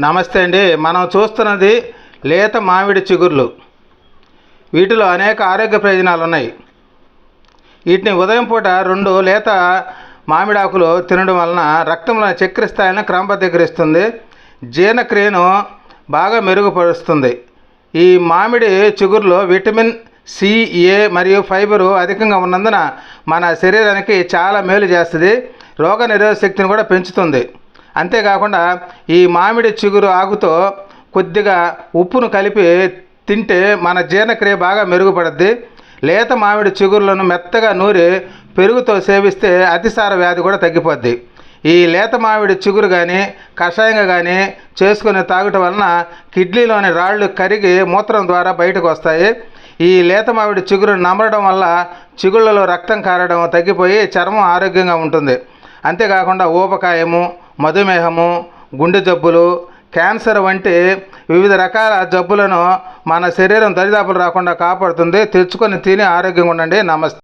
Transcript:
నమస్తే అండి. మనం చూస్తున్నది లేత మామిడి చిగుర్లు. వీటిలో అనేక ఆరోగ్య ప్రయోజనాలు ఉన్నాయి. వీటిని ఉదయం పూట రెండు లేత మామిడి ఆకులు తినడం వలన రక్తంలో చక్కెర స్థాయిని క్రమబద్ధీకరిస్తుంది. జీర్ణక్రియను బాగా మెరుగుపరుస్తుంది. ఈ మామిడి చిగురులో విటమిన్ సి ఏ మరియు ఫైబరు అధికంగా ఉన్నందున మన శరీరానికి చాలా మేలు చేస్తుంది. రోగ నిరోధక శక్తిని కూడా పెంచుతుంది. అంతేకాకుండా ఈ మామిడి చిగురు ఆకుతో కొద్దిగా ఉప్పును కలిపి తింటే మన జీర్ణక్రియ బాగా మెరుగుపడుద్ది. లేత మామిడి చిగురులను మెత్తగా నూరి పెరుగుతో సేవిస్తే అతిసార వ్యాధి కూడా తగ్గిపోద్ది. ఈ లేత మామిడి చిగురు కానీ కషాయంగా కానీ చేసుకుని తాగటం వలన కిడ్నీలోని రాళ్ళు కరిగి మూత్రం ద్వారా బయటకు వస్తాయి. ఈ లేత మామిడి చిగురు నమరడం వల్ల చిగుళ్ళలో రక్తం కారడం తగ్గిపోయి చర్మం ఆరోగ్యంగా ఉంటుంది. అంతేకాకుండా ఊబకాయము మధుమేహము గుండె జబ్బులు క్యాన్సర్ వంటి వివిధ రకాల జబ్బులను మన శరీరం దరిదాపులు రాకుండా కాపాడుతుంది. తెచ్చుకొని తిని ఆరోగ్యంగా ఉండండి. నమస్తే.